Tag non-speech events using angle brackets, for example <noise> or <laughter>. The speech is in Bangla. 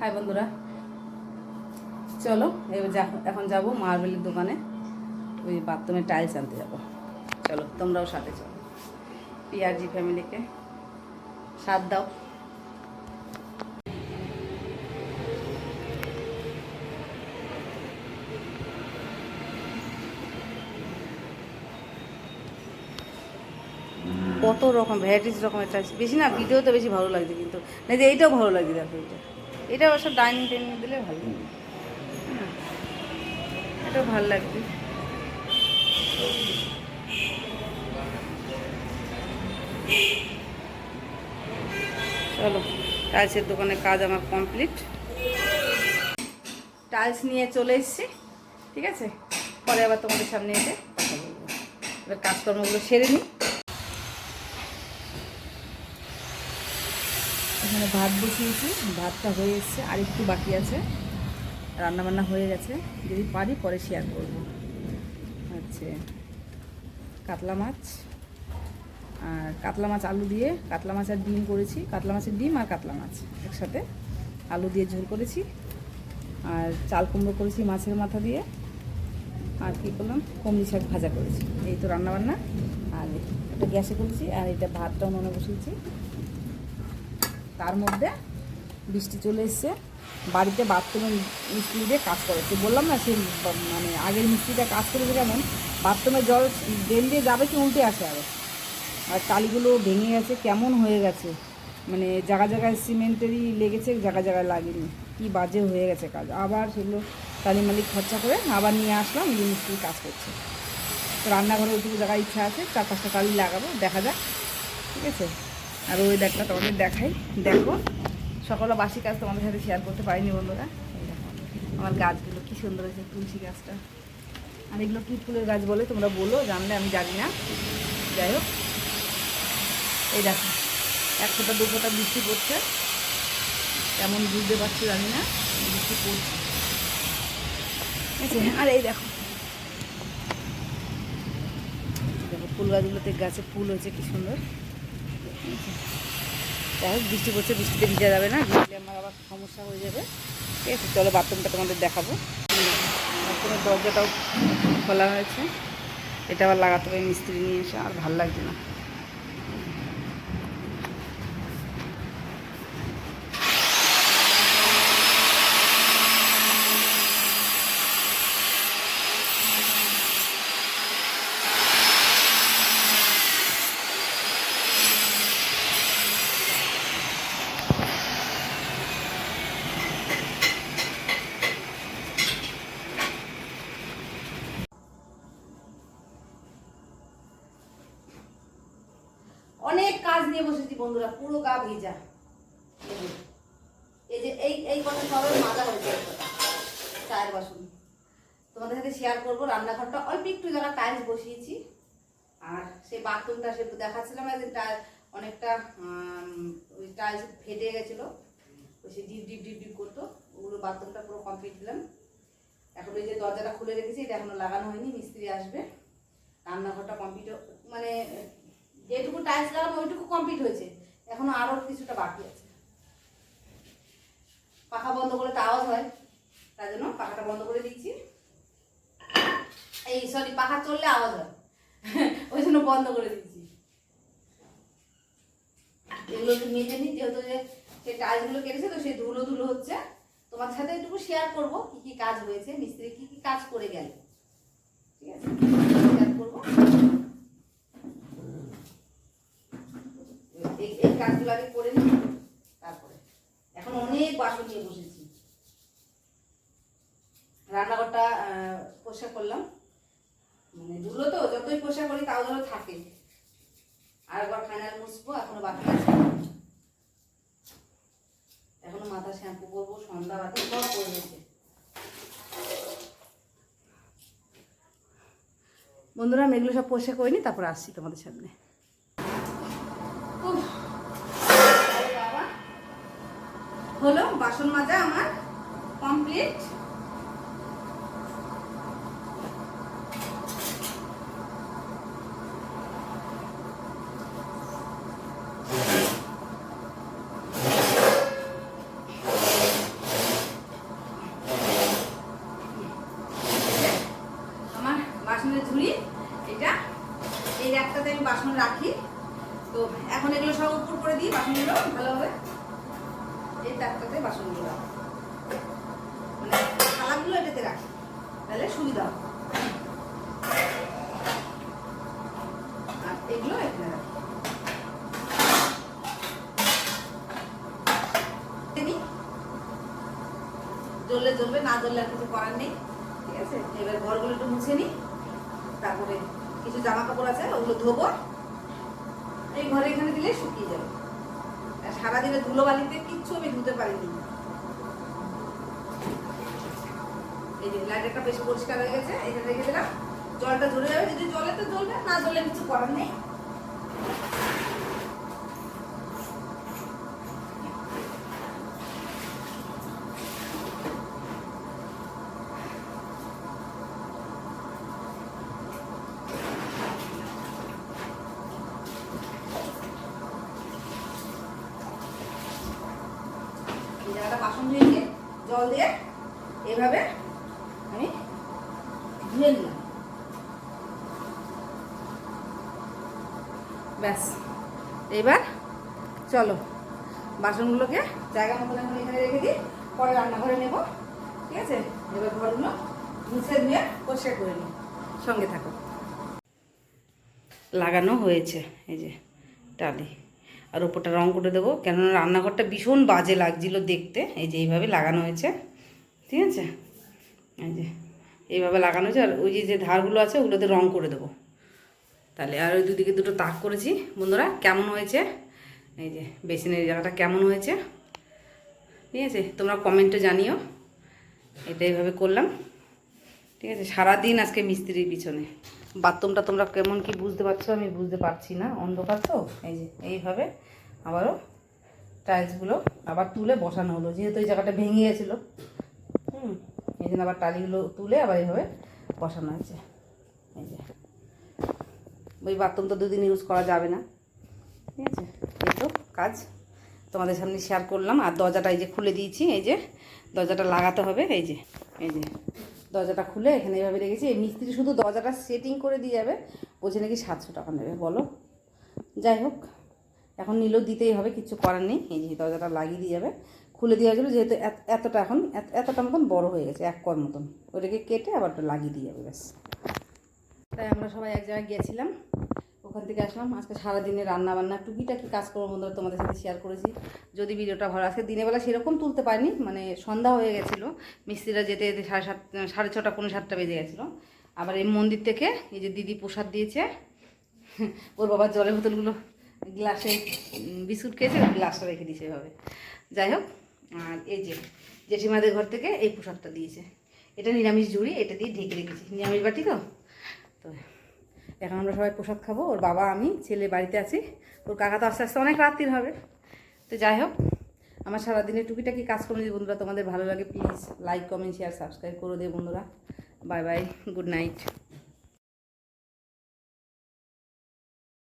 হাই বন্ধুরা। চলো, এবার এখন যাব মার্বেলের দোকানে। ওই বাথরুমে টাইলস আনতে যাব। চলো, তোমরাও সাথে চলো। পিআরজি ফ্যামিলিকে সাথ দাও। কত রকম ভ্যারাইটিস রকমের টাইলস বেশি না, ভিডিওতে বেশি ভালো লাগছে কিন্তু। না যে এইটাও ভালো লাগছে দেখো এটা এটা অবশ্য ডাইনিং টেবিল দিলে ভালো। হুম। এটাও ভালো লাগবে। চলো, টাইলসের দোকানে কাজ আমার কমপ্লিট। টাইলস নিয়ে চলে এসেছি, ঠিক আছে? পরে আবার তোমাদের সামনে এসে এবার কাজকর্মগুলো সেরে নিই। এখানে ভাত বসিয়েছি, ভাতটা হয়ে এসছে, আর একটু বাকি আছে। রান্নাবান্না হয়ে গেছে। যদি পারি পরে শেয়ার করব। হচ্ছে কাতলা মাছ আর কাতলা মাছ আলু দিয়ে, কাতলা মাছ আর ডিম করেছি। কাতলা মাছের ডিম আর কাতলা মাছ একসাথে। আলু দিয়ে ঝোল করেছি। আর চাল কুমড়ো করেছি মাছের মাথা দিয়ে। আর কী করলাম? কমলি শাক ভাজা করেছি। এই তো রান্নাবান্না। আর এটা গ্যাসে করেছি, আর এটা ভাতটাও মনে বসিয়েছি। তার মধ্যে বৃষ্টি চলে এসছে। বাড়িতে বাথরুমের মিস্ত্রি দিয়ে কাজ করে। করেছে বললাম না সে মানে আগের মিস্ত্রিটা কাজ করেছে কেমন? বাথরুমে জল ড্রেন দিয়ে যাবে কি উল্টে আসে আরও আর টালিগুলো ভেঙে গেছে, কেমন হয়ে গেছে? মানে জায়গা জায়গায় সিমেন্টেরই লেগেছে, জায়গা জায়গায় লাগেনি। কি বাজে হয়ে গেছে কাজ। আবার সেগুলো টালি মালিক খরচা করে আবার নিয়ে আসলাম এই মিস্ত্রি কাজ করছে। তো রান্নাঘরে ওইটুকু জায়গায় ইচ্ছা আছে চার পাঁচটা টালি লাগাবো, দেখা যাক। ঠিক আছে? আর ওই দেখা তোমাদের দেখাই। দেখো, সকালে বাসি কাজ তোমাদের সাথে শেয়ার করতে পারিনি বন্ধুরা। আমার গাছগুলো কি সুন্দর হয়েছে, তুলসী গাছটা। আর এগুলো কী ফুলের গাছ বলে তোমরা বলো, জানলে আমি জানি না। যাই হোক, এই দেখো, এক ফোঁটা, দু ফোঁটা বৃষ্টি পড়ছে। কেমন বুঝতে পারছি জানি না, বৃষ্টি পড়ছে। আছে আর এই দেখো। দেখো, ফুল গাছগুলোতে গাছে ফুল হয়েছে, কি সুন্দর। যাই হোক, বৃষ্টি পড়ছে, বৃষ্টিতে ভিজা যাবে না, ভিজলে আমার আবার সমস্যা হয়ে যাবে। ঠিক আছে, চলো বাথরুমটা তোমাদের দেখাবো। বাথরুমের দরজাটাও খোলা হয়েছে। এটা আবার লাগাতে হবে, মিস্ত্রি নিয়ে এসে, আর ভালো লাগছে না। কাজ নিয়ে বসেছি বন্ধুরা, পুরো গা ভিজা। এই যে- এই এই কথা সবাই মাজা হয়েছে চায়ের বাসন। তোমাদের সাথে শেয়ার করব, রান্নাঘরটা অল্প একটু যারা টাইলস বসিয়েছি, আর সেই বাথরুমটা সে দেখাচ্ছিলাম একদিন টাইল অনেকটা ওই টাইলস ফেটে গেছিল। ওই সে ডিপ ডিপ ডিপ ডিপ করতো। ওগুলো বাথরুমটা পুরো কমপ্লিট দিলাম। এখন ওই যে দরজাটা খুলে রেখেছি, এটা এখনও লাগানো হয়নি, মিস্ত্রি আসবে। রান্নাঘরটা কমপ্লিট মানে যেটুকু টাইলস লাগানো ওইটুকু কমপ্লিট হয়েছে। এখনও আরও কিছুটা বাকি আছে। পাখা বন্ধ করলে তো আওয়াজ হয় তার জন্য পাখাটা বন্ধ করে দিচ্ছি। এই সরি পাখা চললে আওয়াজ হয়। <laughs> ওই জন্য বন্ধ করে দিচ্ছি। এগুলো একটু মেজে নিই, যেহেতু যে সে টাইলসগুলো কেটেছে, তো সে ধুলো ধুলো হচ্ছে। তোমার সাথে একটু শেয়ার করব, কি কি কাজ হয়েছে, মিস্ত্রি কি কি কাজ করে গেল। ঠিক আছে? শেয়ার করব? এই এই কাজগুলো আগে করে নিই তারপরে। এখন অনেক বাসন নিয়ে বসেছি। রান্নাঘরটা আহ, করলাম। মানে ধুলো তো যতই পরিষ্কার করি তাও যেন থাকে। আর একবার ফাইনাল মুছবো এখনও বাকি আছে। এখনও মাথা শ্যাম্পু করব সন্ধ্যা বাতি সব করে নিয়েছে। বন্ধুরা আমি এগুলো সব পরিষ্কার করিনি তারপর আসছি তোমাদের সামনে। বাসন মাজা আমার কমপ্লিট বাসনের ঝুড়ি, এটা। এই একটাতে আমি বাসন রাখি। তো এখন এগুলো সব উপর করে দিই, বাসনগুলো ভালোভাবে এই তাকটাতে বাসনগুলো রাখ মানে থালাগুলো এটাতে রাখি, তাহলে সুবিধা হবে। আর এগুলো এখানে রাখ। জ্বললে জ্বলবে, না জ্বললে আর কিছু করার নেই, ঠিক আছে? এবার ঘরগুলো একটু মুছে নিই, তারপরে কিছু জামা কাপড় আছে, ওগুলো ধোবো। এই ঘরে এখানে দিলে শুকিয়ে যাবে। সারাদিনে ধুলো বালিতে কিচ্ছু আমি ধুতে পারিনি। এই যে লাইটারটা বেশ পরিষ্কার হয়ে গেছে, এখানে রেখে দিলাম। জলটা ঝরে যাবে, যদি জলে তো জ্বলবে, না জ্বলে কিছু করার নেই। এই জায়গাটা বাসন ধুয়ে নিয়ে জল দিয়ে এভাবে আমি ধুয়ে নিলাম। ব্যাস। এবার চলো, বাসনগুলোকে জায়গা মতো এখন এখানে রেখে দিই, পরে রান্নাঘরে নেব, ঠিক আছে? এবার ঘরগুলো মুছে ধুয়ে পরিষ্কার করে নিই। সঙ্গে থাকো। লাগানো হয়েছে, এই যে টালি। আর ওপরটা রং করে দেবো। কেননা রান্নাঘরটা ভীষণ বাজে লাগছিল দেখতে। এই যে এইভাবে লাগানো হয়েছে। ঠিক আছে? এই যে এইভাবে লাগানো হয়েছে। আর ওই যে ধারগুলো আছে, ওগুলোতে রং করে দেবো। তাহলে আর ওই দুদিকে দুটো তাক করেছি। বন্ধুরা, কেমন হয়েছে? এই যে বেসিনের জায়গাটা কেমন হয়েছে? ঠিক আছে? তোমরা কমেন্টে জানিও। এটা এইভাবে করলাম। ঠিক আছে? সারাদিন আজকে মিস্ত্রির পিছনে। বাথরুমটা তোমরা কেমন কি বুঝতে পারছ আমি বুঝতে পারছি না, অন্ধকার তো? এই যে, এইভাবে আবারও টাইলসগুলো আবার তুলে বসানো হলো, যেহেতু এই জায়গাটা ভেঙে গেছিল। হুম, এই জন্য আবার টালিগুলো তুলে আবার এইভাবে বসানো হয়েছে। এই যে, ওই বাথরুম তো দুদিন ইউজ করা যাবে না। ঠিক আছে এই তো কাজ, তোমাদের সামনে শেয়ার করলাম। আর দরজাটা এই যে খুলে দিয়েছি, এই যে দরজাটা লাগাতে হবে, এই যে এই যে। দরজাটা খুলে এখানে এভাবে রেখেছি। এই মিস্ত্রি শুধু দরজাটা সেটিং করে দিয়ে যাবে। বলছে নাকি সাতশো টাকা নেবে, বলো। যাই হোক, এখন নিলেও দিতেই হবে, কিছু করার নেই। এই যে দরজাটা লাগিয়ে দিয়ে যাবে। খুলে দেওয়া হয়েছিলো, যেহেতু এত- এতটা এখন, এত- এতটা মতন বড় হয়ে গেছে, এক কর মতন। ওটাকে কেটে আবার লাগিয়ে দিয়ে যাবে, ব্যাস। তাই আমরা সবাই এক জায়গায় গিয়েছিলাম ওখান থেকে আসলাম। আজকে সারাদিনে রান্না বান্না টুকিটাকি কাজ করব বন্ধুরা তোমাদের সাথে শেয়ার করেছি। যদি ভিডিওটা ভালো আজকে দিনের বেলা সেরকম তুলতে পারিনি মানে সন্ধ্যা হয়ে গেছিল। মিস্ত্রিরা যেতে যেতে সাড়ে সাত, সাড়ে ছটা পনেরো সাতটা বেজে গেছিল। আবার এই মন্দির থেকে এই যে দিদি প্রসাদ দিয়েছে, ওর বাবার জলের বোতলগুলো গ্লাসে বিস্কুট খেয়েছে, গ্লাসটা রেখে দিয়েছে এভাবে। যাই হোক, আর এই যে জেঠিমাদের ঘর থেকে এই প্রসাদটা দিয়েছে। এটা নিরামিষ ঝুড়ি, এটা দিয়ে ঢেকে রেখেছি। নিরামিষ বাটি তো? তো এখন আমরা সবাই প্রসাদ খাব, ওর বাবা, আমি, ছেলে বাড়িতে আছি। ওর কাকা তো আস্তে আস্তে অনেক রাত্রির হবে। তো যাই হোক, আমার সারাদিনের টুকিটাকি কাজ করে যদি বন্ধুরা তোমাদের ভালো লাগে please like comment share subscribe করে দিও বন্ধুরা। Bye bye good night